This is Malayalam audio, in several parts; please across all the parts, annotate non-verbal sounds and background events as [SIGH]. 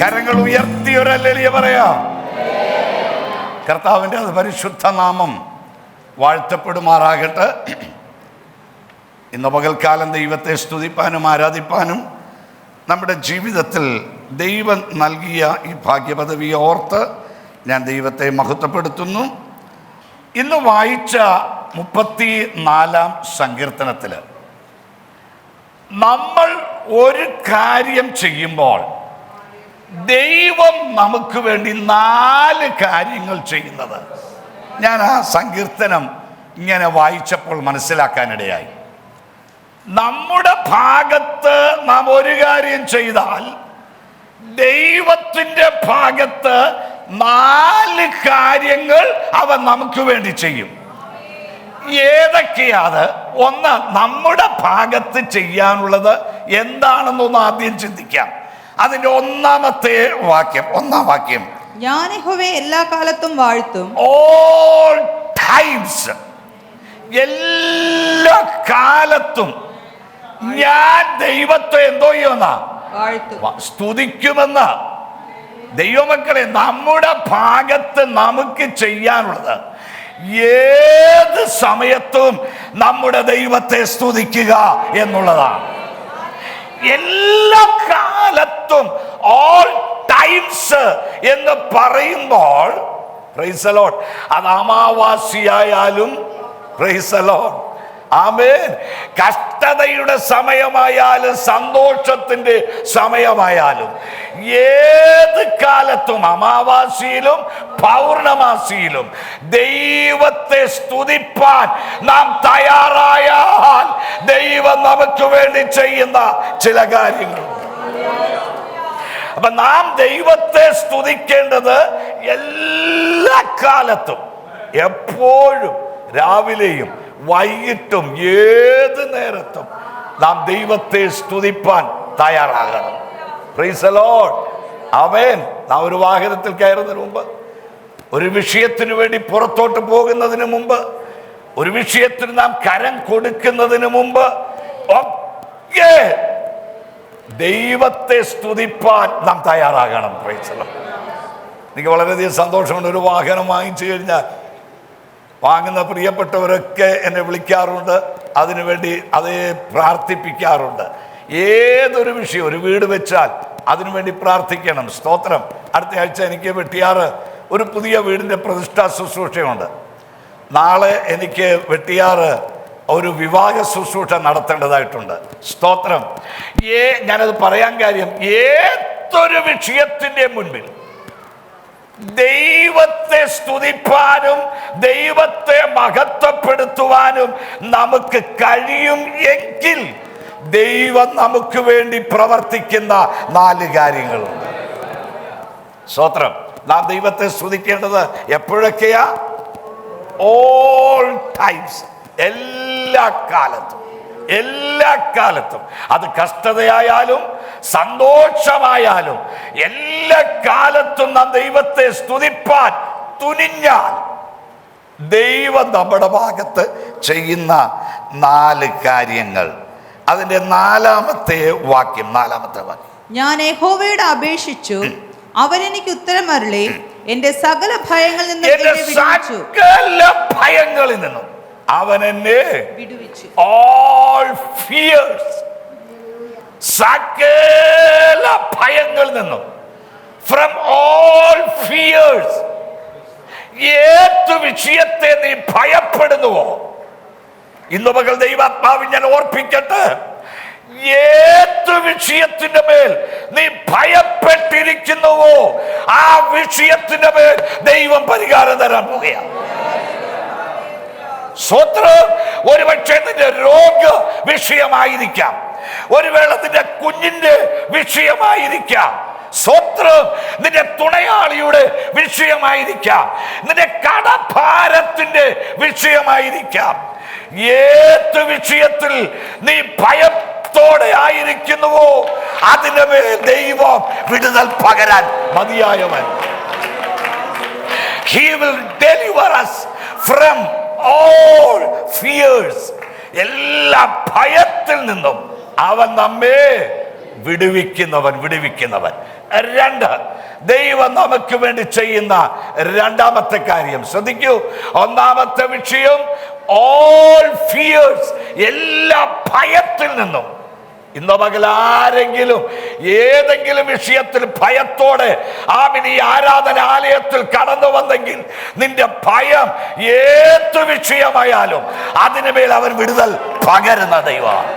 കരങ്ങൾ ഉയർത്തി ഒരല്ലെലിയ പറയാ. കർത്താവിന്റെ അത് പരിശുദ്ധ നാമം വാഴ്ത്തപ്പെടുമാറാകട്ടെ. ഇന്ന് പകൽക്കാലം ദൈവത്തെ സ്തുതിപ്പാനും ആരാധിപ്പാനും നമ്മുടെ ജീവിതത്തിൽ ദൈവം നൽകിയ ഈ ഭാഗ്യപദവി ഓർത്ത് ഞാൻ ദൈവത്തെ മഹത്വപ്പെടുത്തുന്നു. ഇന്ന് വായിച്ച മുപ്പത്തി നാലാം സങ്കീർത്തനത്തിൽ നമ്മൾ ഒരു കാര്യം ചെയ്യുമ്പോൾ ദൈവം നമുക്ക് വേണ്ടി നാല് കാര്യങ്ങൾ ചെയ്യുന്നത്. ഞാൻ ആ സങ്കീർത്തനം ഇങ്ങനെ വായിച്ചപ്പോൾ മനസ്സിലാക്കാനിടയായി. നമ്മുടെ ഭാഗത്ത് നാം ഒരു കാര്യം ചെയ്താൽ ദൈവത്തിന്റെ ഭാഗത്ത് നാല് കാര്യങ്ങൾ അവൻ നമുക്ക് വേണ്ടി ചെയ്യും. ഏതൊക്കെയാണ് ഒന്ന് നമ്മുടെ ഭാഗത്ത് ചെയ്യാനുള്ളത് എന്താണെന്നൊന്ന് ആദ്യം ചിന്തിക്കാം. അതിന്റെ ഒന്നാമത്തെ വാക്യം ഒന്നാം വാക്യം. ഞാൻ എല്ലാ കാലത്തും വാഴ്ത്തും. ഓൾ ടൈംസ് എല്ലാ കാലത്തും ഞാൻ ദൈവത്തെ എന്തോ ചെയ്യുമെന്നാ? സ്തുതിക്കുമെന്ന്? ദൈവമക്കളെ നമ്മുടെ ഭാഗത്ത് നമുക്ക് ചെയ്യാനുള്ളത് ഏത് സമയത്തും നമ്മുടെ ദൈവത്തെ സ്തുതിക്കുക എന്നുള്ളതാണ്. എല്ലാ കാലത്തും ഓൾ ടൈംസ് എന്ന് പറയുമ്പോൾ അത് അമാവാസിയായാലും പ്രൈസലോട്ട് ആമേൻ. കഷ്ടതയുടെ സമയമായാലും സന്തോഷത്തിന്റെ സമയമായാലും ഏത് കാലത്തും അമാവാസിയിലും പൗർണമാസിയിലും ദൈവത്തെ സ്തുതിപ്പാൻ നാം തയ്യാറായാൽ ദൈവം നമുക്ക് വേണ്ടി ചെയ്യുന്ന ചില കാര്യങ്ങൾ. അപ്പൊ നാം ദൈവത്തെ സ്തുതിക്കേണ്ടത് എല്ലാ കാലത്തും എപ്പോഴും രാവിലെയും വൈകിട്ടും ഏത് നേരത്തും നാം ദൈവത്തെ സ്തുതിപ്പാൻ തയ്യാറാകണം. റീസലോൺ അവൻ നാം ഒരു വാഹനത്തിൽ കയറുന്നതിന് മുമ്പ് ഒരു വിഷയത്തിന് വേണ്ടി പുറത്തോട്ട് പോകുന്നതിന് മുമ്പ് ഒരു വിഷയത്തിന് നാം കരം കൊടുക്കുന്നതിന് മുമ്പ് ഒക്കെ ദൈവത്തെ സ്തുതിപ്പാൻ നാം തയ്യാറാകണം. പ്രൈസലോ എനിക്ക് വളരെയധികം സന്തോഷമുണ്ട് ഒരു വാഹനം വാങ്ങിച്ചു കഴിഞ്ഞാൽ വാങ്ങുന്ന പ്രിയപ്പെട്ടവരൊക്കെ എന്നെ വിളിക്കാറുണ്ട്. അതിനുവേണ്ടി അതേ പ്രാർത്ഥിപ്പിക്കാറുണ്ട്. ഏതൊരു വിഷയം ഒരു വീട് വെച്ചാൽ അതിനുവേണ്ടി പ്രാർത്ഥിക്കണം. സ്തോത്രം. അടുത്ത ആഴ്ച എനിക്ക് വെട്ടിയാറ് ഒരു പുതിയ വീടിന്റെ പ്രതിഷ്ഠാ ശുശ്രൂഷയുണ്ട്. നാളെ എനിക്ക് വെട്ടിയാറ് ഒരു വിവാഹ ശുശ്രൂഷ നടത്തേണ്ടതായിട്ടുണ്ട്. സ്തോത്രം. ഏ ഞാനത് പറയാൻ കാര്യം ഏതൊരു വിഷയത്തിന്റെ മുൻപിൽ ദൈവത്തെ സ്തുതിപ്പാനും ദൈവത്തെ മഹത്വപ്പെടുത്തുവാനും നമുക്ക് കഴിയും എങ്കിൽ ദൈവം നമുക്ക് വേണ്ടി പ്രവർത്തിക്കുന്ന നാല് കാര്യങ്ങളുണ്ട്. സ്വത്രം നാം ദൈവത്തെ സ്തുതിക്കേണ്ടത് എപ്പോഴൊക്കെയാ? ഓൾ ടൈംസ് എല്ലാ കാലത്തും. എല്ലാ കാലത്തും. അത് കഷ്ടതയായാലും സന്തോഷമായാലും എല്ലാ കാലത്തും നാം ദൈവത്തെ സ്തുതിപ്പാൻ തുനിഞ്ഞാൽ ദൈവം നമ്മുടെ ഭാഗത്ത് ചെയ്യുന്ന നാല് കാര്യങ്ങൾ. അതിന്റെ നാലാമത്തെ വാക്യം നാലാമത്തെ വാക്യം. ഞാൻ യഹോവയോട് അപേക്ഷിച്ചു അവൻ എനിക്ക് ഉത്തരം അരുളി എന്റെ സകല ഭയങ്ങളിൽ നിന്നും സകല ഭയങ്ങളിൽ നിന്നും. അവൻ എന്നെ സകല ഭയങ്ങളിൽ നിന്നും ഫ്രം ഓൾ ഫിയേഴ്സ് ഏത് വിഷയത്തെ നീ ഭയപ്പെടുന്നുവോ? ഇന്ന് മകൾ ദൈവാത്മാവിൽ ഞാൻ ഓർപ്പിക്കട്ടെ ഏത് വിഷയത്തിന്റെ മേൽ നീ ഭയപ്പെട്ടിരിക്കുന്നുവോ ആ വിഷയത്തിന്റെ മേൽ ദൈവം പരിഹാരം തരാൻ പോകുകയാണ് സ്വത്രം ഒരുപക്ഷെ നിന്റെ രോഗ വിഷയമായിരിക്കാം. ഒരു വേള നിന്റെ കുഞ്ഞിന്റെ വിഷയമായിരിക്കാം. സ്വത്രം നിന്റെ തുണയാളിയുടെ വിഷയമായിരിക്കാം. നിന്റെ കടഭാരത്തിന്റെ വിഷയമായിരിക്കാം. ഏത് വിഷയത്തിൽ നീ ഭയത്തോടെ ആയിരിക്കുന്നുവോ അതിനുമേ ദൈവം വിടുതൽ പകരാൻ മതിയായവൻ. He will deliver us from all fears. എല്ലാ ഭയത്തിൽ നിന്നും അവൻ നമ്മെ വിടുവിക്കുന്നവൻ വിടുവിക്കുന്നവൻ രണ്ട് ദൈവം നമുക്ക് വേണ്ടി ചെയ്യുന്ന രണ്ടാമത്തെ കാര്യം ശ്രദ്ധിക്കൂ ഒന്നാമത്തെ വിഷയം ഓൾ ഫിയേഴ്സ് എല്ലാ ഭയത്തിൽ നിന്നും ഇന്ന് പകൽ ആരെങ്കിലും ഏതെങ്കിലും വിഷയത്തിൽ ഭയത്തോടെ ആമിനി ആരാധനാലയത്തിൽ കടന്നു വന്നെങ്കിൽ നിന്റെ ഭയം ഏത് വിഷയമായാലും അതിനുമേൽ അവൻ വിടുതൽ പകരുന്ന ദൈവമാണ്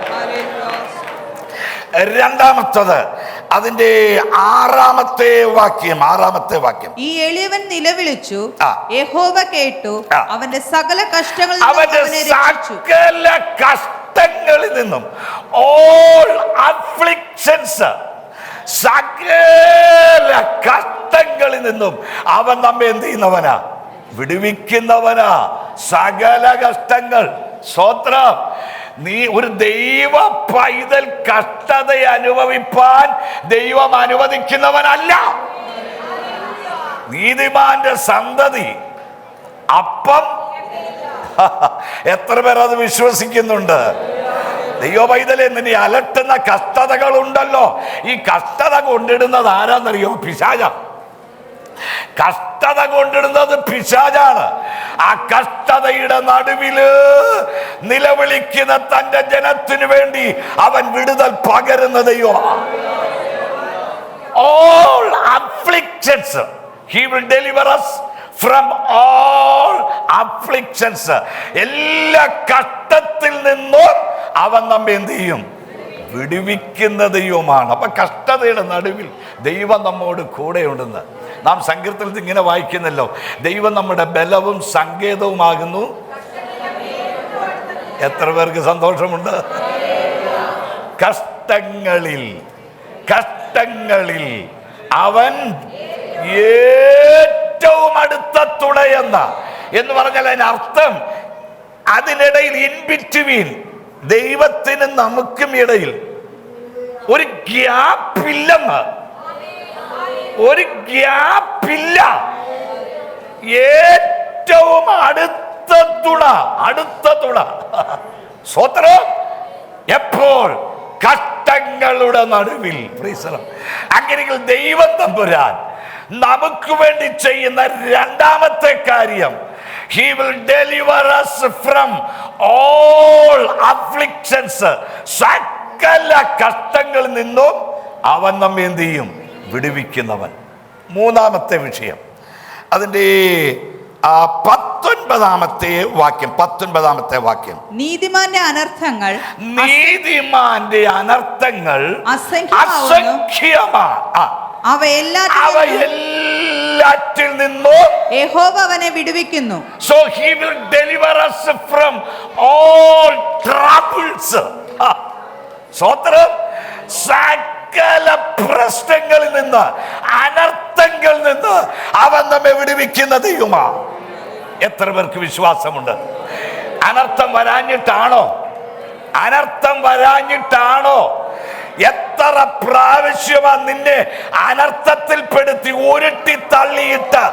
രണ്ടാമത്തത് അതിന്റെ ആറാമത്തെ വാക്യം ആറാമത്തെ വാക്യം. ഈ എളിയവൻ നിലവിളിച്ചു യഹോവ കേട്ടു അവന്റെ സകല കഷ്ടങ്ങളിൽ അവന്റെ സകല കഷ്ടങ്ങളിൽ നിന്നും ഓൾ അഫ്ലിക്ഷൻസ് സകല കഷ്ടങ്ങളിൽ നിന്നും അവൻ നമ്മെ എന്ത് ചെയ്യുന്നവനാ? വിടുവിക്കുന്നവനാ. സകല കഷ്ടങ്ങൾ. സ്വത്രം. നീ ഒരു ദൈവ പൈതൽ കഷ്ടത അനുഭവിപ്പാൻ ദൈവം അനുവദിക്കുന്നവനല്ല. നീതിമാന്റെ സന്തതി അപ്പം. [LAUGHS] എത്ര പേർ അത് വിശ്വസിക്കുന്നുണ്ട്? ദൈവ പൈതലെ നിന്നെ അലട്ടുന്ന കഷ്ടതകൾ ഉണ്ടല്ലോ ഈ കഷ്ടത കൊണ്ടിടുന്നത് ആരാന്നറിയോ? പിശാച. കഷ്ടത കൊണ്ടിടുന്നത് പിശാചാണ്. ആ കഷ്ടതയുടെ നടുവിൽ നിലവിളിക്കുന്ന തന്റെ ജനത്തിനു വേണ്ടി അവൻ വിടുതൽ പകരുന്ന ദൈവമാണ് deliver us ഫ്രം ഓൾ എല്ലാ കഷ്ടത്തിൽ നിന്നും അവൻ നമ്മെ എന്ത് ചെയ്യും? വിടുവിക്കുന്ന ദൈവമാണ്. അപ്പൊ കഷ്ടതയുടെ നടുവിൽ ദൈവം നമ്മോട് കൂടെ കൂടെയുണ്ടെന്ന്. നാം സങ്കീർത്തനത്തിൽ ഇങ്ങനെ വായിക്കുന്നല്ലോ. ദൈവം നമ്മുടെ ബലവും സങ്കേതവുമാകുന്നു. എത്ര പേർക്ക് സന്തോഷമുണ്ട്? കഷ്ടങ്ങളിൽ കഷ്ടങ്ങളിൽ അവൻ ഏറ്റവും അടുത്ത തുടയെന്ന എന്ന് പറഞ്ഞാൽ അതിന് അർത്ഥം അതിനിടയിൽ ഇൻ ബിറ്റ്വീൻ ദൈവത്തിനും നമുക്കും ഇടയിൽ ഒരു ഗ്യാപ്പില്ലെന്ന് ഒരു ഗ്യാപ്പില്ല. ഏറ്റവും അടുത്ത തുണ അടുത്ത തുണ സ്വത്രം എപ്പോൾ കഷ്ടങ്ങളുടെ നടുവിൽ. അങ്ങനെയെങ്കിൽ ദൈവം തമ്പുരാൻ നമുക്ക് വേണ്ടി ചെയ്യുന്ന രണ്ടാമത്തെ കാര്യം he will deliver us from all afflictions സകല കഷ്ടങ്ങളിൽ നിന്നും അവൻ നമ്മെ എന്ത് ചെയ്യും വിടുവിക്കുന്നവൻ. മൂന്നാമത്തെ വിഷയം. അതിന്റെ ആ പത്തൊൻപതാമത്തെ വാക്യം പത്തൊൻപതാമത്തെ വാക്യം. നീതിമാന്റെ അനർത്ഥങ്ങൾ നീതിമാന്റെ അനർത്ഥങ്ങൾ അസംഖ്യമാവുന്നു. അസംഖ്യമാണ്. ആ, അവ അവ എല്ലാറ്റിനും എല്ലാറ്റിൽ നിന്നും യഹോവ അവനെ വിടുവിക്കുന്നു. So he will deliver us from all troubles സ്വത്രം സകല പ്രശ്നങ്ങളിൽ നിന്ന് അനർത്ഥങ്ങളിൽ നിന്ന് അവൻ നമ്മെ വിടുവിക്കുന്ന ദൈവമാ. എത്ര പേർക്ക് വിശ്വാസമുണ്ട്? അനർത്ഥം വരാഞ്ഞിട്ടാണോ? അനർത്ഥം വരാഞ്ഞിട്ടാണോ? എത്ര പ്രാവശ്യമാ നിന്നെ അനർത്ഥത്തിൽപ്പെടുത്തി ഉരുട്ടി തള്ളിയിട്ട്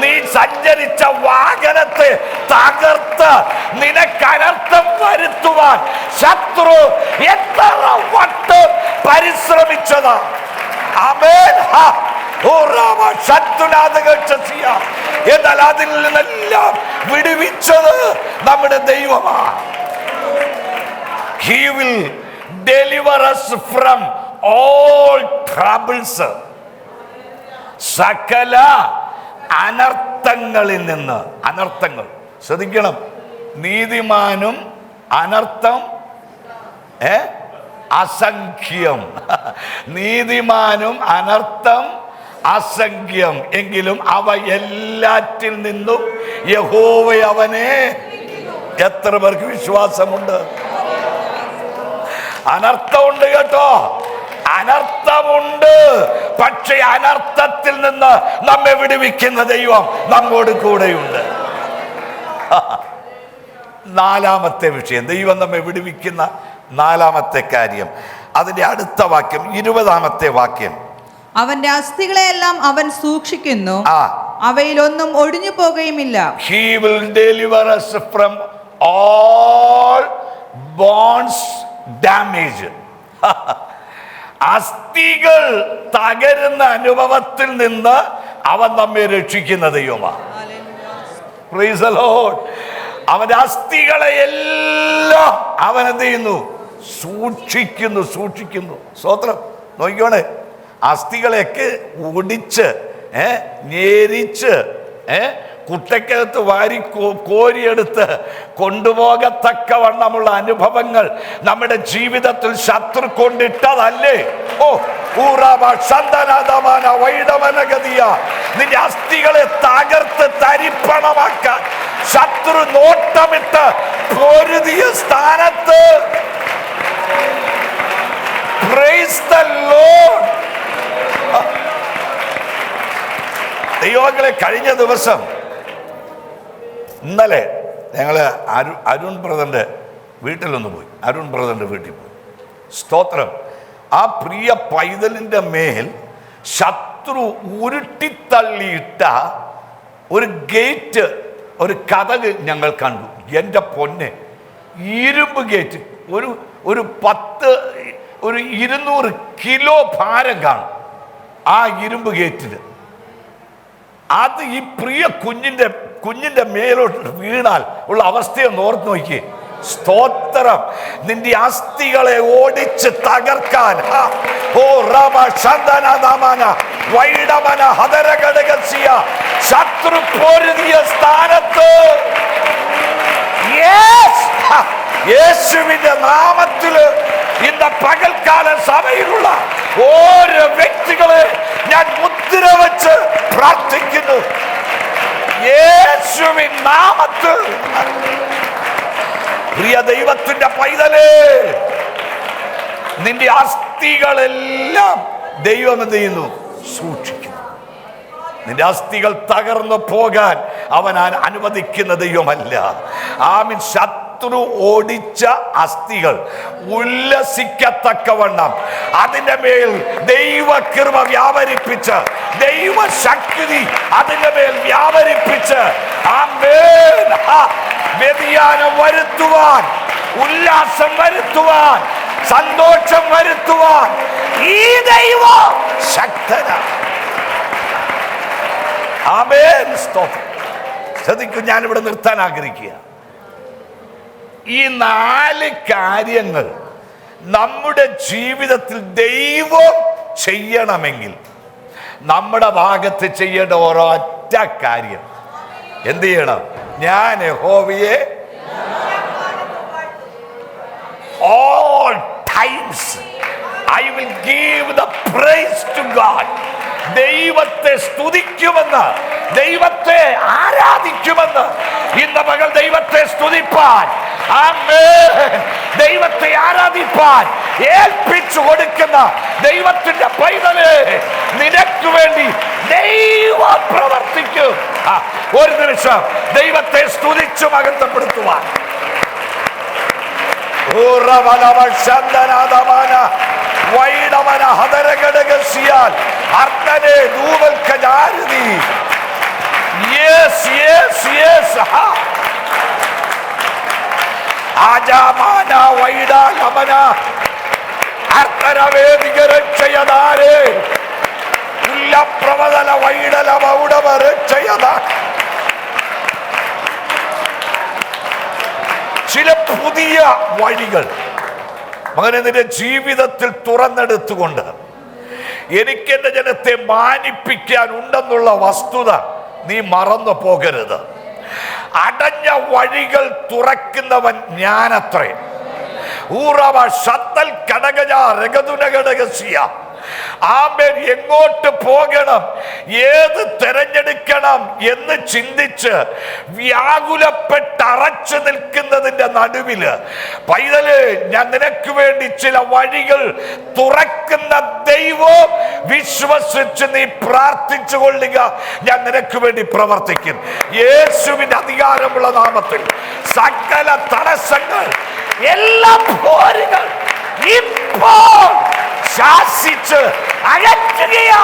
നീ സഞ്ചരിച്ച വാഹനത്തെ തകർത്ത് നിനക്ക് അനർത്ഥം വരുത്തുവാൻ ശത്രു എത്ര ഹാ. ശത്രുനാഥകൾ ശശിയ. എന്നാൽ അതിൽ നിന്നെല്ലാം വിടുവിച്ചത് നമ്മുടെ ദൈവമാണ്. Will deliver us from all troubles. സകല അനർത്ഥങ്ങളിൽ നിന്ന്. അനർത്ഥങ്ങൾ. ശ്രദ്ധിക്കണം. നീതിമാനും അനർത്ഥം. ഏ? അസംഖ്യം. നീതിമാനും അനർത്ഥം അസംഖ്യം. എങ്കിലും അവ എല്ലാറ്റിൽ നിന്നും യഹോവ അവനെ എത്ര പേർക്ക് വിശ്വാസമുണ്ട്? അനർത്ഥമുണ്ട് കേട്ടോ. അനർത്ഥമുണ്ട്. പക്ഷെ അനർത്ഥത്തിൽ നിന്ന് നമ്മെ വിടുവിക്കുന്ന ദൈവം നമ്മോട് കൂടെയുണ്ട്. നാലാമത്തെ വിഷയം. ദൈവം നമ്മെ വിടുവിക്കുന്ന നാലാമത്തെ കാര്യം. അതിന്റെ അടുത്ത വാക്യം ഇരുപതാമത്തെ വാക്യം. അവന്റെ അസ്ഥികളെല്ലാം അവൻ സൂക്ഷിക്കുന്നു. ആ. അവയിലൊന്നും ഒഴിഞ്ഞു പോകുകയുമില്ല he will deliver us from all bonds damage. [LAUGHS] അസ്ഥികൾ തകരുന്ന അനുഭവത്തിൽ നിന്ന് അവൻ നമ്മെ രക്ഷിക്കുന്ന ദൈവമാണ് Praise the Lord. അവന്റെ അസ്ഥികളെ എല്ലാം അവൻ എന്ത് ചെയ്യുന്നു? സൂക്ഷിക്കുന്നു സൂക്ഷിക്കുന്നു. സ്വോത്രം നോക്കിക്കോണേ. അസ്ഥികളെയൊക്കെ ഒടിച്ച് ഏ ഞേരിച്ച് ഏ കുട്ടക്കകത്ത് വാരി കോരിയെടുത്ത് കൊണ്ടുപോകത്തക്കവണ്ണമുള്ള അനുഭവങ്ങൾ നമ്മുടെ ജീവിതത്തിൽ ശത്രു കൊണ്ടിട്ടതല്ലേ ഓ വൈഡവനഗതിയ നിന്റെ അസ്ഥികളെ തകർത്ത് തരിപ്പണമാക്കാൻ ശത്രു നോട്ടമിട്ട് പൊരുതിയ സ്ഥാനത്ത്. ദൈവങ്ങളെ കഴിഞ്ഞ ദിവസം ഇന്നലെ ഞങ്ങൾ അരു അരുൺ ബ്രദറിന്റെ വീട്ടിലൊന്ന് പോയി. അരുൺ ബ്രദറിന്റെ വീട്ടിൽ പോയി. സ്തോത്രം. ആ പ്രിയ പൈതലിന്റെ മേൽ ശത്രു ഉരുട്ടിത്തള്ളിയിട്ട ഒരു ഗേറ്റ് ഒരു കഥക് ഞങ്ങൾ കണ്ടു. എന്റെ പൊന്നെ ഇരുമ്പ് ഗേറ്റ്. ഒരു ഒരു പത്ത് ഒരു ഇരുന്നൂറ് കിലോ ഭാരം കാണും ആ ഇരുമ്പ് ഗേറ്റിൽ അത് ഈ പ്രിയ കുഞ്ഞിന്റെ കുഞ്ഞിന്റെ മേലോട്ട് വീണാൽ ഉള്ള അവസ്ഥയെ ഓർത്ത് നോക്കിയേ. സ്തോത്രം. നിന്റെ അസ്ഥികളെ ഓടിച്ച് തകർക്കാൻ. ഓ ശത്രു പൊരുതിയ സ്ഥാനത്ത്. Yes! യേശുവിന്റെ നാമത്തിൽ ഇന്ന് പകൽക്കാല സഭയിലുള്ള ഓരോ വ്യക്തികളെ ഞാൻ മുദ്ര വെച്ച് പ്രാർത്ഥിക്കുന്നു. യേശുവിൻ നാമത്തിൽ. പ്രിയ ദൈവത്തിന്റെ പൈതലേ നിന്റെ അസ്ഥികളെല്ലാം ദൈവം എന്ത് ചെയ്യുന്നു? സൂക്ഷിക്കുന്നു. നിന്റെ അസ്ഥികൾ തകർന്നു പോകാൻ അവൻ അനുവദിക്കുന്ന ദൈവമല്ല. ആമിൻ. ശത്രു ഓടിച്ച അസ്ഥികൾ ഉല്ലസിക്കത്തക്കവണ്ണം. അതിന്റെ മേൽ ദൈവകൃപ വ്യാപരിപ്പിച്ച് ദൈവശക്തി അതിന്റെ മേൽ വ്യാപരിപ്പിച്ച്. ആ, വ്യതിയാനം വരുത്തുവാൻ ഉല്ലാസം വരുത്തുവാൻ സന്തോഷം വരുത്തുവാൻ ഈ ദൈവ ശക്തനാണ് ആമേൻ. സ്തോത്രം. ശ്രദ്ധിക്കും ഞാനിവിടെ നിർത്താൻ ആഗ്രഹിക്കുക ഈ നാല് കാര്യങ്ങൾ നമ്മുടെ ജീവിതത്തിൽ ദൈവം ചെയ്യണമെങ്കിൽ നമ്മുടെ ഭാഗത്ത് ചെയ്യേണ്ട ഒരൊറ്റ കാര്യം. എന്ത് ചെയ്യണം? ഞാൻ യഹോവയെ all times I will give the praise to God ദൈവത്തെ സ്തുതിക്കുമെന്ന് ദൈവത്തെ ആരാധിക്കുമെന്ന് ഇന്ന് മകൾ ദൈവത്തെ സ്തുതിപ്പാൻ. ദൈവത്തെ ആരാധിപ്പാൻ ഏൽപ്പിച്ചു കൊടുക്കുന്ന ദൈവത്തിന്റെ പൈതൽ നിനക്ക് വേണ്ടി ദൈവം പ്രവർത്തിക്കും. ഒരു നിമിഷം ദൈവത്തെ സ്തുതിച്ചു മകത്തപ്പെടുത്തുവാൻ ഊറവലവശന്തനാദമാന വൈഡവന ഹതരഘടകസിയാൽ അർദ്ധനെ നൂവൽക്കജാരുതി യെസ് യെസ് യെസ് ആജാമാന വൈഡാലമന അർദ്ധനവേദിക രക്ഷയതാരേ ഉല്ലപ്രവതല വൈഡല മൗഡവ രക്ഷയതാ ചില പുതിയ വഴികൾ. മകനെ നിന്റെ ജീവിതത്തിൽ തുറന്നെടുത്തുകൊണ്ട് എനിക്ക് എന്റെ ജനത്തെ മാനിപ്പിക്കാൻ ഉണ്ടെന്നുള്ള വസ്തുത നീ മറന്നു പോകരുത്. അടഞ്ഞ വഴികൾ തുറക്കുന്നവൻ ഞാനത്രേ. ഊറവ ഷത്തൽ കടകജ രഗതുനകടകസിയ ആമേൻ എങ്ങോട്ട് പോകണം? ഏത് തിരഞ്ഞെടുക്കണം എന്ന് ചിന്തിച്ച് വ്യാകുലപ്പെട്ടറച്ചു നിൽക്കുന്നതിന്റെ നടുവിൽ പൈതൽ ഞാൻ നിനക്ക് വേണ്ടി ചില വഴികൾ തുറക്കുന്ന ദൈവം വിശ്വസിച്ച് നീ പ്രാർത്ഥിച്ചു കൊള്ളുക. ഞാൻ നിനക്ക് വേണ്ടി പ്രവർത്തിക്കും. യേശുവിന്റെ അധികാരമുള്ള നാമത്തിൽ സകല തടസ്സങ്ങൾ എല്ലാ ഇപ്പോൾ ശാസിച്ച് അകറ്റുകയോ.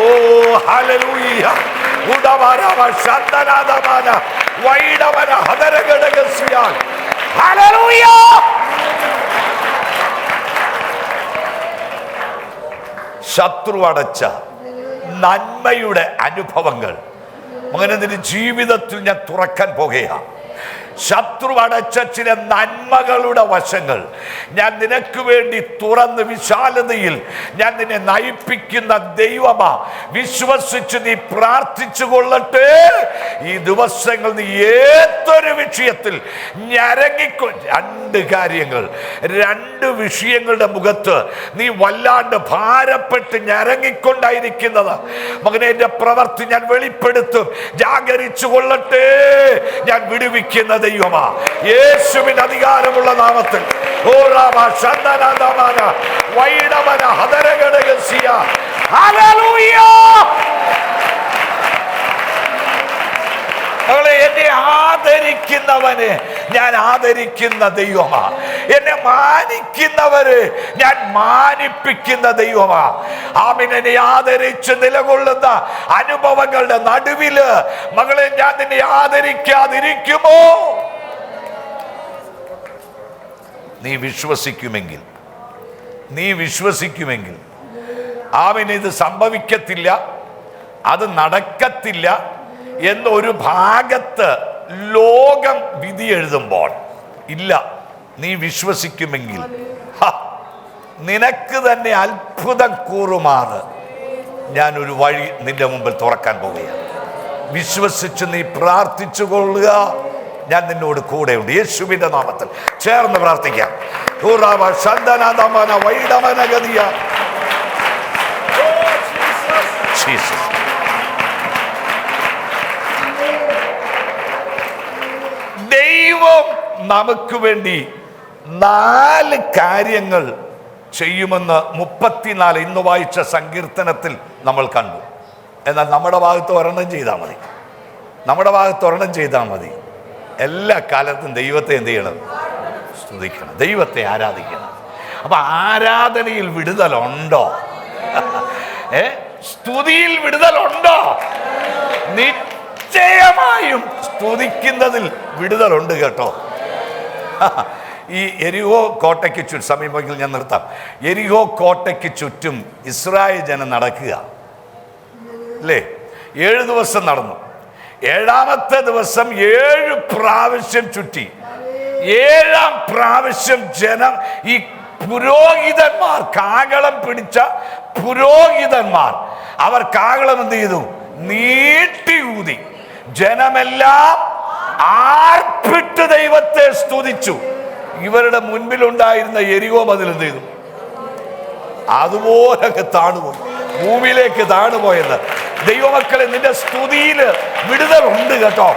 ഓ ഹല്ലേലൂയ. ഉടവരവ ശന്തനാദമാന വൈഡവന ഹദരഘടകസ്യാൽ ഹല്ലേലൂയ. ശത്രു അടച്ച നന്മയുടെ അനുഭവങ്ങൾ. അങ്ങനെ നിന്റെ ജീവിതത്തിൽ ഞാൻ തുറക്കാൻ പോകുകയാണ് ശത്രു അടച്ച ചില നന്മകളുടെ വശങ്ങൾ. ഞാൻ നിനക്ക് വേണ്ടി തുറന്ന് വിശാലതയിൽ ഞാൻ നിന്നെ നയിപ്പിക്കുന്ന ദൈവമാ വിശ്വസിച്ച് നീ പ്രാർത്ഥിച്ചു കൊള്ളട്ടെ. ഈ ദിവസങ്ങൾ നീ ഏതൊരു വിഷയത്തിൽ ഞരങ്ങിക്കൊ രണ്ട് കാര്യങ്ങൾ. രണ്ട് വിഷയങ്ങളുടെ മുഖത്ത് നീ വല്ലാണ്ട് ഭാരപ്പെട്ട് ഞരങ്ങിക്കൊണ്ടായിരിക്കുന്നത്. മകനെ എന്റെ പ്രവർത്തി ഞാൻ വെളിപ്പെടുത്തും. ജാഗരിച്ചു കൊള്ളട്ടെ. ഞാൻ വിടുവിക്കുന്ന ദൈവമാ. യേശുവിൻ അധികാരമുള്ള നാമത്തിൽ. വൈഡവന ഹതരഘടകസിയ ഹല്ലേലൂയ എന്നെ ആദരിക്കുന്നവന് ഞാൻ ആദരിക്കുന്ന ദൈവമാ. എന്നെ മാനിക്കുന്നവര് ഞാൻ മാനിപ്പിക്കുന്ന ദൈവമാ. ആമിനെ ആദരിച്ച് നിലകൊള്ളുന്ന അനുഭവങ്ങളുടെ നടുവിൽ മകളെ ഞാൻ നിന്നെ ആദരിക്കാതിരിക്കുമോ? നീ വിശ്വസിക്കുമെങ്കിൽ നീ വിശ്വസിക്കുമെങ്കിൽ ആമിന് ഇത് സംഭവിക്കത്തില്ല അത് നടക്കത്തില്ല എന്നൊരു ഭാഗത്ത് ലോകം വിധി എഴുതുമ്പോൾ ഇല്ല നീ വിശ്വസിക്കുമെങ്കിൽ. നിനക്ക് തന്നെ അത്ഭുതം കൂറുമാറ്. ഞാൻ ഒരു വഴി നിന്റെ മുമ്പിൽ തുറക്കാൻ പോവുകയാണ്. വിശ്വസിച്ച് നീ പ്രാർത്ഥിച്ചു കൊള്ളുക. ഞാൻ നിന്നോട് കൂടെയുണ്ട്. യേശുവിന്റെ നാമത്തിൽ ചേർന്ന് പ്രാർത്ഥിക്കാം. ജീസസ് നമുക്ക് വേണ്ടി നാല് കാര്യങ്ങൾ ചെയ്യുമെന്ന് മുപ്പത്തിനാല് ഇന്ന് വായിച്ച സങ്കീർത്തനത്തിൽ നമ്മൾ കണ്ടു. എന്നാൽ നമ്മുടെ ഭാഗത്ത് ഒരെണ്ണം ചെയ്താൽ മതി. നമ്മുടെ ഭാഗത്ത് ഒരെണ്ണം ചെയ്താൽ മതി. എല്ലാ കാലത്തും ദൈവത്തെ എന്ത് ചെയ്യണം? സ്തുതിക്കണം. ദൈവത്തെ ആരാധിക്കണം. അപ്പൊ ആരാധനയിൽ വിടുതലുണ്ടോ? ഏ? സ്തുതിയിൽ വിടുതലുണ്ടോ? നിശ്ചയമായും സ്തുതിക്കുന്നതിൽ വിടുതലുണ്ട് കേട്ടോ. [LAUGHS] ഈ എരിഹോ കോട്ടയ്ക്ക് ചുറ്റും സമീപമെങ്കിൽ ഞാൻ നിർത്താം. എരിഹോ കോട്ടയ്ക്ക് ചുറ്റും ഇസ്രായേൽ ജനം നടക്കുക. അല്ലേ ഏഴ് ദിവസം നടന്നു. ഏഴാമത്തെ ദിവസം ഏഴ് പ്രാവശ്യം ചുറ്റി. ഏഴാം പ്രാവശ്യം ജനം ഈ പുരോഹിതന്മാർ കാകളം പിടിച്ച പുരോഹിതന്മാർ അവർ കാകളം എന്ത് ചെയ്തു? നീട്ടി ഊതി. ജനമെല്ലാം ആർപ്പിട്ട് ദൈവത്തെ സ്തുതിച്ചു. ഇവരുടെ മുൻപിലുണ്ടായിരുന്ന എരികോ മതിൽ എന്ത് ചെയ്തു? അതുപോലെ താണുപോയി. ഭൂമിയിലേക്ക് താണുപോയെന്ന്. ദൈവമക്കളെ നിന്റെ സ്തുതിയിൽ വിടുതലുണ്ട് കേട്ടോ.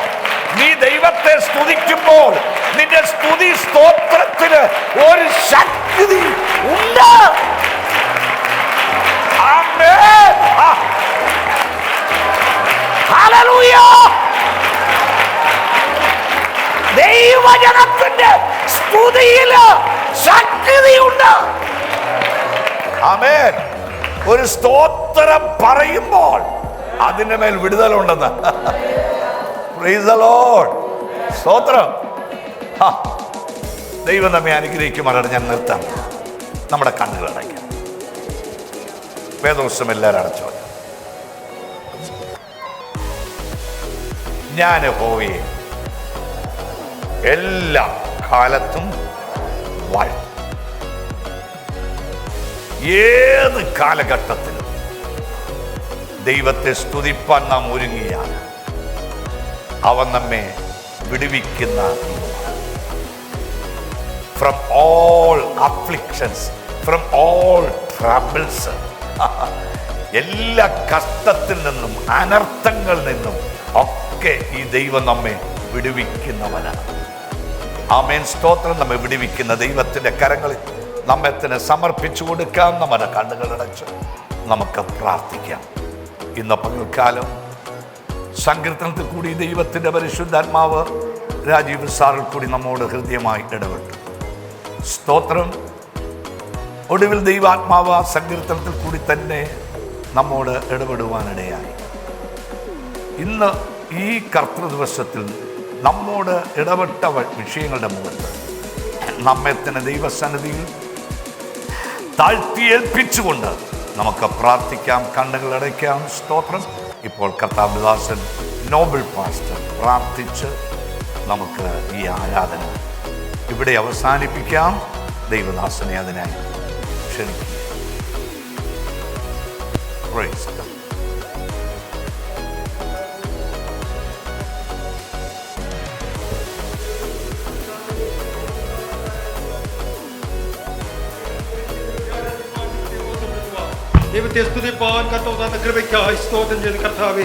നീ ദൈവത്തെ സ്തുതിക്കുമ്പോൾ നിന്റെ സ്തുതി സ്തോത്രത്തിന് ഒരു ശക്തി ഉണ്ട്. ആമേൻ. ദൈവജനത്തിന്റെ സ്തുതിയിൽ ശക്തിയുണ്ട്. ആമേൻ. ഒരു സ്തോത്രം പറയുമ്പോൾ അതിന്റെ മേൽ വിടുതലുണ്ടെന്ന്. സ്തോത്രം. ദൈവം നമ്മെ അനുഗ്രഹിക്കുമാറാണ് ഞാൻ നിർത്താം. നമ്മുടെ കണ്ണുകൾ അടയ്ക്കാം. വേദോസം എല്ലാവരും അടച്ചു ഞാൻ ഹോവയെ എല്ലാ കാലത്തും വാഴ്ത്തും ഏത് കാലഘട്ടത്തിലും ദൈവത്തെ സ്തുതിപ്പാൻ നാം ഒരുങ്ങിയാൽ അവൻ നമ്മെ വിടുവിക്കുന്ന from all afflictions from all troubles എല്ലാ കഷ്ടത്തിൽ നിന്നും അനർത്ഥങ്ങളിൽ നിന്നും ഒക്കെ ഈ ദൈവം നമ്മെ വിടുവിക്കുന്നവനാണ്. ആമേൻ. സ്തോത്രം നമ്മെ വിടിവിക്കുന്ന ദൈവത്തിന്റെ കരങ്ങളിൽ നമ്മെ തന്നെ സമർപ്പിച്ചു കൊടുക്കാം. നമ്മുടെ കണ്ണുകളടച്ച് നമുക്ക് പ്രാർത്ഥിക്കാം. ഇന്ന് പകൽക്കാലം സങ്കീർത്തനത്തിൽ കൂടി ദൈവത്തിന്റെ പരിശുദ്ധാത്മാവ് രാജീവ് സാറിൽ കൂടി നമ്മോട് ഹൃദ്യമായി ഇടപെട്ടു. സ്തോത്രം. ഒടുവിൽ ദൈവാത്മാവ് സങ്കീർത്തനത്തിൽ കൂടി തന്നെ നമ്മോട് ഇടപെടുവാനിടയായി. ഇന്ന് ഈ കർത്തൃ ദിവസത്തിൽ നമ്മോട് ഇടപെട്ട വിഷയങ്ങളുടെ മുഖത്ത് നമ്മെ തന്നെ ദൈവസന്നിധിയിൽ താഴ്ത്തി ഏൽപ്പിച്ചുകൊണ്ട് നമുക്ക് പ്രാർത്ഥിക്കാം കണ്ണുകൾ അടയ്ക്കാം. സ്തോത്രം. ഇപ്പോൾ കർത്താവിദാസൻ നോബിൾ പാസ്റ്റർ പ്രാർത്ഥിച്ച് നമുക്ക് ഈ ആരാധന ഇവിടെ അവസാനിപ്പിക്കാം. ദൈവദാസനെ അതിനായി ക്ഷണിക്കുക ദൈവത്തെ സ്തുതിപ്പാൻ കർത്താവ് തന്ന കൃപയ്ക്കായി സ്തോത്രം ചെയ്ത് കർത്താവെ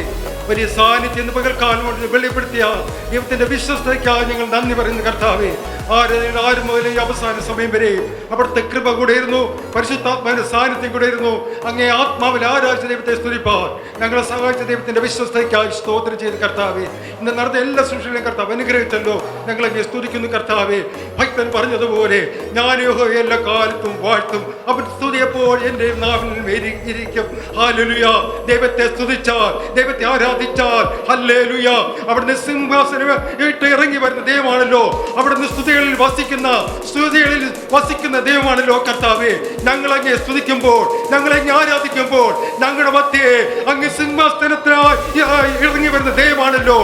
വലിയ സാന്നിധ്യം പകൽക്കാലം കൊണ്ട് വെളിപ്പെടുത്തിയ ദൈവത്തിന്റെ വിശ്വസ്തയ്ക്കായി ഞങ്ങൾ നന്ദി പറയുന്നു കർത്താവെ. ആരും ആരും മുതൽ അവസാന സമയം വരെ അവിടുത്തെ കൃപ കൂടെയിരുന്നു പരിശുദ്ധാത്മാവിന്റെ സാന്നിധ്യം കൂടെയിരുന്നു അങ്ങേ ആത്മാവിൽ ആരാധിച്ച ദൈവത്തെ സ്തുതിപ്പാൻ. ഞങ്ങളെ സഹായിച്ച ദൈവത്തിന്റെ വിശ്വസ്തയ്ക്കായി സ്തോത്രം ചെയ്ത് കർത്താവെ. ഇന്ന് നടന്ന എല്ലാ സൃഷ്ടികളെയും കർത്താവ് അനുഗ്രഹിച്ചല്ലോ. ഞങ്ങളെ സ്തുതിക്കുന്നു കർത്താവെ. ഭക്തൻ പറഞ്ഞതുപോലെ യഹോവയെ എല്ലാ കാലത്തും വാഴ്ത്തും. അവൻ സ്തുതിയപ്പോൾ എന്റെ നാവിൽ മേരി- ഇരിക്കും ഹാലലുയ ദൈവത്തെ സ്തുതിച്ചാൽ ദൈവത്തെ ആരാധിച്ചാൽ. ഹല്ലേലുയ അവിടുന്ന് സിംഹാസനം ഇട്ട് ഇറങ്ങി വരുന്ന ദൈവമാണല്ലോ. അവിടുന്ന് സ്തുതികളിൽ വസിക്കുന്ന സ്തുതികളിൽ വസിക്കുന്ന ദൈവമാണല്ലോ കർത്താവേ. ഞങ്ങളങ്ങെ സ്തുതിക്കുമ്പോൾ ഞങ്ങളങ്ങെ ആരാധിക്കുമ്പോൾ ഞങ്ങളുടെ മധ്യേ അങ്ങ് സിംഹാസനത്തിനായി ഇറങ്ങി വരുന്ന ദൈവമാണല്ലോ.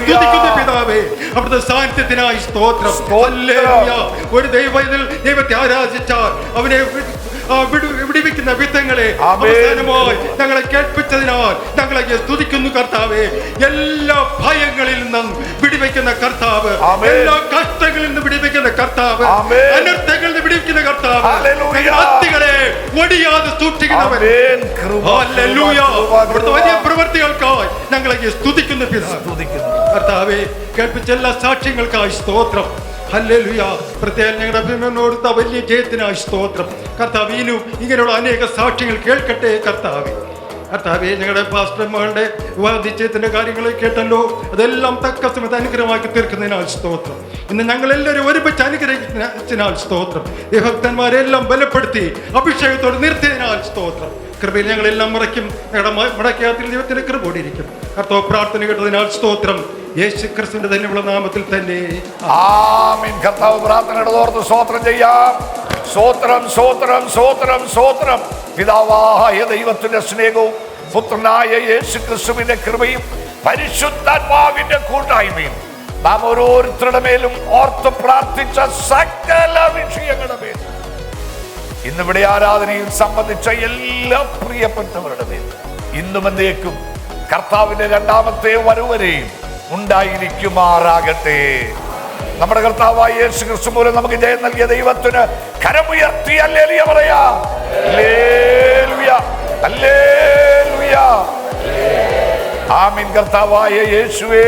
സ്തുതിക്കുന്ന പിതാവേ. അവിടുത്തെ സാന്നിധ്യത്തിനായി സ്തോത്രം. ഒരു ദൈവത്തിൽ ദൈവത്തെ ആരാധിച്ചാൽ അവനെ വിടുവിക്കുന്ന ആമേൻ. അവസാനമായി ഞങ്ങളെ കേൾപ്പിച്ചതിനാൽ ഞങ്ങളെ സ്തുതിക്കുന്നു കർത്താവെ. എല്ലാ ഭയങ്ങളിൽ നിന്നും വിടിവെക്കുന്ന കർത്താവ്. എല്ലാ കഷ്ടങ്ങളിൽ നിന്നും വിടിവെക്കുന്ന കർത്താവ്. അനർത്ഥങ്ങളിൽ നിന്ന് വിടുവിക്കുന്ന കർത്താവ്. അസ്ഥികളെ ഒടിയാതെ സൂക്ഷിക്കുന്നവൻ. കൃപ. വലിയ പ്രവൃത്തികൾക്കായി ഞങ്ങളെ സ്തുതിക്കുന്നു. കർത്താവെ കേൾപ്പിച്ച എല്ലാ സാക്ഷ്യങ്ങൾക്കായി സ്തോത്രം. ഹല്ലേലൂയ. പ്രത്യേകം ഞങ്ങളുടെ അഭിമനോടുത്ത വലിയ ജയത്തിനായി സ്തോത്രം. കർത്താവ് ഇങ്ങനെയുള്ള അനേക സാക്ഷ്യങ്ങൾ കേൾക്കട്ടെ കർത്താവി. കർത്താവെ ഞങ്ങളുടെ പാസ്റ്റർമാരുടെ വിവാദിച്ചയത്തിന്റെ കാര്യങ്ങൾ കേട്ടല്ലോ. അതെല്ലാം തക്ക സമയത്ത് അനുഗ്രഹമാക്കി തീർക്കുന്നതിനാൽ സ്തോത്രം. ഇന്ന് ഞങ്ങളെല്ലാവരും ഒരുമിച്ച് അനുഗ്രഹിച്ചതിനാൽ സ്തോത്രം. ഈ ഭക്തന്മാരെല്ലാം ബലപ്പെടുത്തി അഭിഷേകത്തോട് നിർത്തിയതിനാൽ സ്തോത്രം. കൃപയിൽ ഞങ്ങളെല്ലാം മുറയ്ക്കും. ഞങ്ങളുടെ മ- ദൈവത്തിന് കൃപോടിയിരിക്കും കർത്താവ് പ്രാർത്ഥന കേട്ടതിനാൽ സ്തോത്രം. യേശു ക്രിസ്തുവിന്റെ തന്നെയുള്ള നാമത്തിൽ തന്നെ. ആമീൻ. കർത്താവ് പ്രാർത്ഥനയുടെ ഓർത്ത് സ്വോത്രം ചെയ്യാം. സ്വോത്രം സ്വോത്രം സ്വോത്രം സ്വോത്രം പിതാവായ ദൈവത്തിന്റെ സ്നേഹവും പുത്രനായ യേശു ക്രിസ്തുവിന്റെ കൃപയും പരിശുദ്ധാത്മാവിന്റെ കൂട്ടായ്മയും നാം ഓരോരുത്തരുടെ മേലും ഓർത്ത് പ്രാർത്ഥിച്ച സകല വിഷയങ്ങളുടെ മേലും. ഇന്നിവിടെ ആരാധനയിൽ സംബന്ധിച്ച എല്ലാ പ്രിയപ്പെട്ടവരുടെ മേലും. ഇന്നും എന്തേക്കും കർത്താവിന്റെ രണ്ടാമത്തെ വരവരെയും ഉണ്ടായിരിക്കുമാറാകട്ടെ. നമ്മുടെ കർത്താവായ യേശു ക്രിസ്തു മൂലം നമുക്ക് ജയം നൽകിയ ദൈവത്തിന് കരമുയർത്തി അല്ലേലിയ പറയാ. ആമീൻ കർത്താവായ യേശുവേ.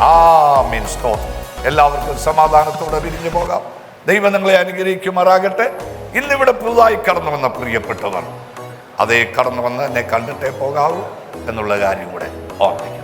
ആമീൻ. സ്തോത്രം. എല്ലാവർക്കും സമാധാനത്തോടെ പിരിഞ്ഞു പോകാം. ദൈവം നിങ്ങളെ അനുഗ്രഹിക്കുമാറാകട്ടെ. ഇന്നിവിടെ പുതുതായി കടന്നു വന്ന പ്രിയപ്പെട്ടവർ അതേ കടന്നു വന്ന് എന്നെ കണ്ടിട്ടേ പോകാവൂ എന്നുള്ള കാര്യം കൂടെ ഓർമ്മിക്കും